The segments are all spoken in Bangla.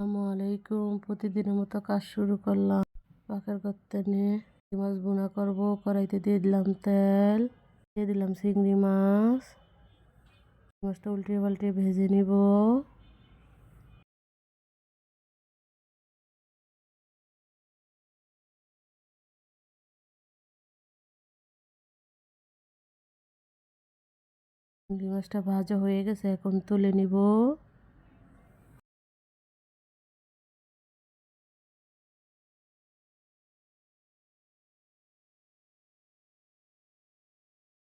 আসসালামু আলাইকুম। প্রতিদিনের মতো কাজ শুরু করলাম। পাখের করতে নিয়ে মাছ বোনা করব। কড়াইতে দিয়ে দিলাম তেল, দিয়ে দিলাম চিংড়ি মাছ। মাছটা উল্টে পাল্টে ভেজে নিব। চিংড়ি মাছটা ভাজা হয়ে গেছে, এখন তুলে নিব।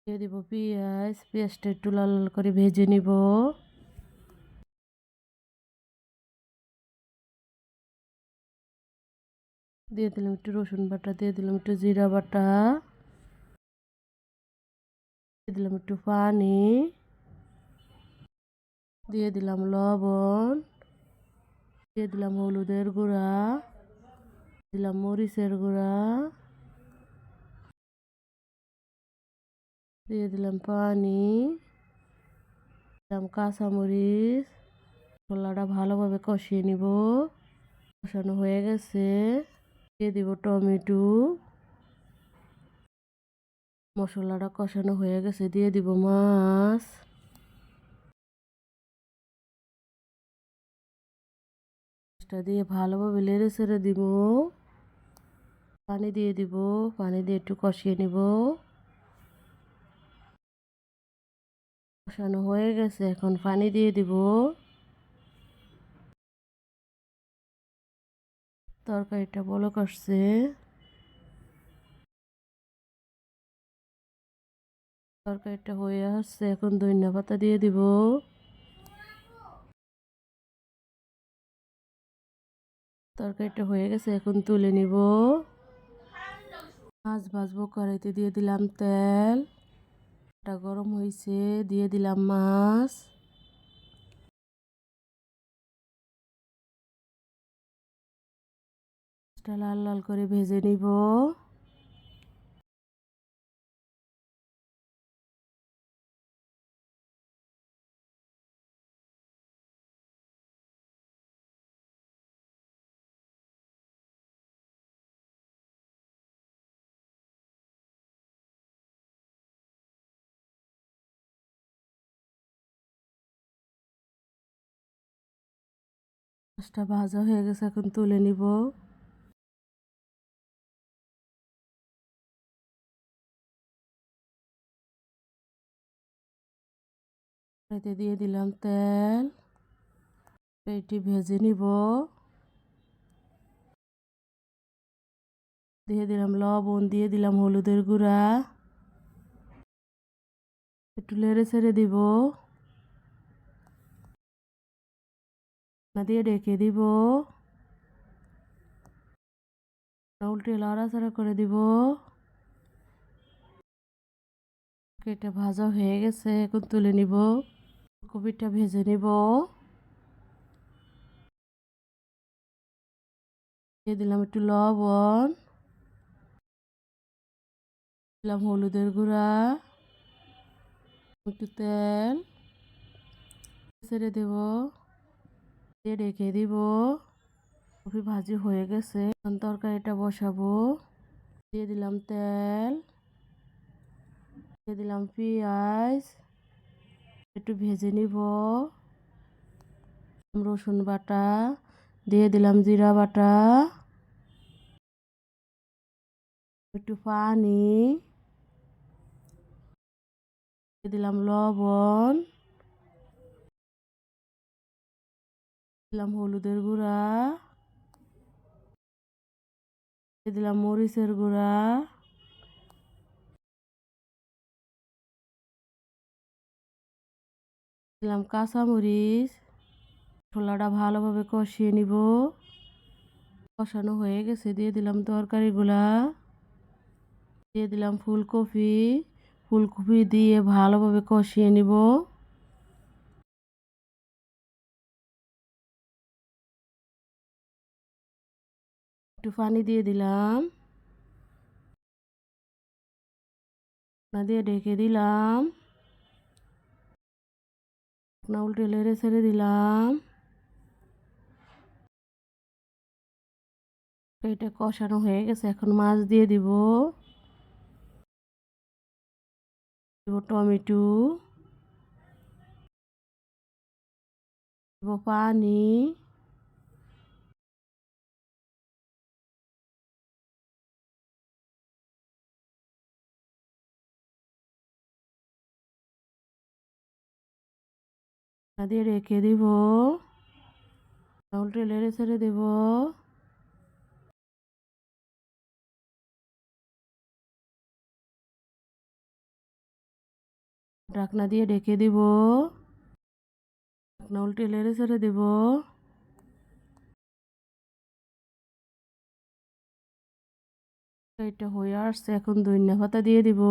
দিয়ে দিব পেঁয়াজ, পেঁয়াজটা একটু লাল লাল করে ভেজে নিব। দিয়ে দিলাম একটু রসুন বাটা, দিয়ে দিলাম একটু জিরা বাটা। দিয়ে দিলাম একটু পানি। দিয়ে দিলাম লবণ। দিয়ে দিলাম হলুদের গুঁড়া। দিলাম মরিচের গুঁড়া। দিয়ে দিলাম পানি দিলাম কাঁচামরিচ মশলাটা ভালোভাবে কষিয়ে নিব কষানো হয়ে গেছে দিয়ে দিব টমেটো মশলাটা কষানো হয়ে গেছে দিয়ে দিব মাছ মাছটা দিয়ে ভালোভাবে লেড়ে ছেড়ে দিব পানি দিয়ে দিব পানি দিয়ে একটু কষিয়ে নিব কষানো হয়ে গেছে, এখন পানি দিয়ে দিব। তরকারিটা বলো করছে তরকারিটা হয়ে আসছে, এখন ধনিয়া পাতা দিয়ে দিব। তরকারিটা হয়ে গেছে, এখন তুলে নিব। মাছ ভাজবো, কড়াইতে দিয়ে দিলাম তেল। টা গরম হয়েছে দিয়ে দিলাম মাছ। লাল লাল করে ভেজে নিব। মাছটা ভাজা হয়ে গেছে, এখন তুলে নিব। এতে দিয়ে দিলাম তেল। এটি ভেজে নিব। দিয়ে দিলাম লবণ, দিয়ে দিলাম হলুদের গুঁড়া। একটু লেড়ে ছেড়ে দিব। দিয়ে ডেকে দিব উল্টে লড়াচড়া করে দিব এটা ভাজা হয়ে গেছে এখন তুলে নিব কপিটা ভেজে নিব দিয়ে দিলাম একটু লবণ দিলাম হলুদের গুঁড়া একটু তেল ছেড়ে দেব রেখে দিব। কপি ভাজি হয়ে গেছে। তরকারিটা বসাবো। দিয়ে দিলাম তেল। দিয়ে দিলাম পেঁয়াজ। একটু ভেজে নিব। রসুন বাটা। দিয়ে দিলাম জিরা বাটা। একটু পানি। দিয়ে দিলাম লবণ। দিলাম হলুদের গুঁড়া। দিলাম মরিচের গুঁড়া। দিলাম কাঁচামরিচ। ছোলাটা ভালোভাবে কষিয়ে নিব। কষানো হয়ে গেছে, দিয়ে দিলাম তরকারিগুলা। দিয়ে দিলাম ফুলকপি। ফুলকপি দিয়ে ভালোভাবে কষিয়ে নিব। একটু পানি দিয়ে দিলাম। দিয়ে ঢেকে দিলাম। না উল্টে লেড়ে ছেড়ে দিলাম। এটা কষানো হয়ে গেছে, এখন মাছ দিয়ে দিব। দিব টমেটো। দিব পানি। দিয়ে রেখে দিব। উল্টে লেড়ে ছেড়ে দেব। ঢাকনা দিয়ে ঢেকে দিব। ঢাকনা উল্টে লেড়ে ছেড়ে দেব। এটা হয়ে আসছে, এখন ধনিয়া পাতা দিয়ে দিব।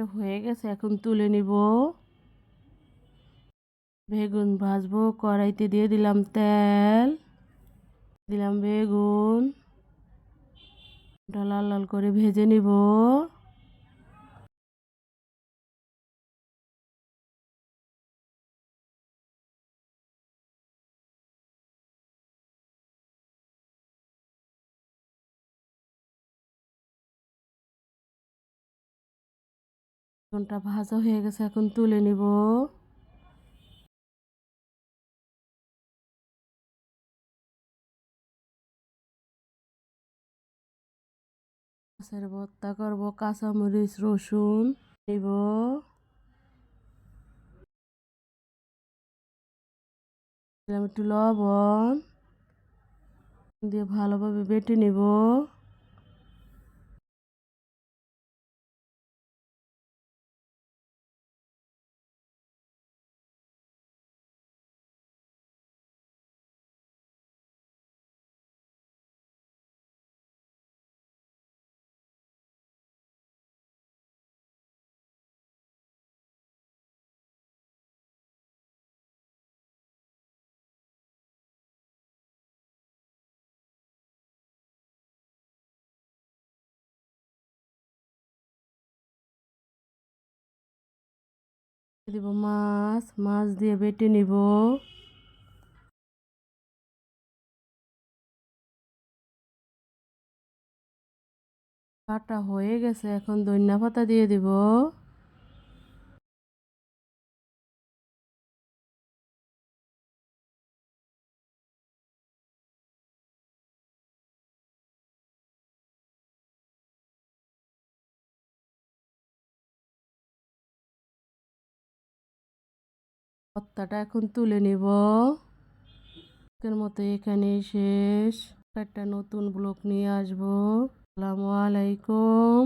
এটা হয়ে গেছে, এখন তুলে নিব। বেগুন ভাজবো, কড়াইতে দিয়ে দিলাম তেল। দিলাম বেগুন। লাল লাল করে ভেজে নিব। বেগুনটা ভাজা হয়ে গেছে, এখন তুলে নিব। ভর্তা করব, কাঁচামরিচ, রসুন নিব। একটু লবণ দিয়ে ভালোভাবে বেটে নিব। দিব মাছ মাছ দিয়ে বেটে নিব। কাটা হয়ে গেছে এখন ধনিয়া পাতা দিয়ে দিব। ভর্তাটা এখন তুলে নিব। আজকের মতো এখানে শেষ। একটা নতুন ব্লক নিয়ে আসব। আসসালামু আলাইকুম।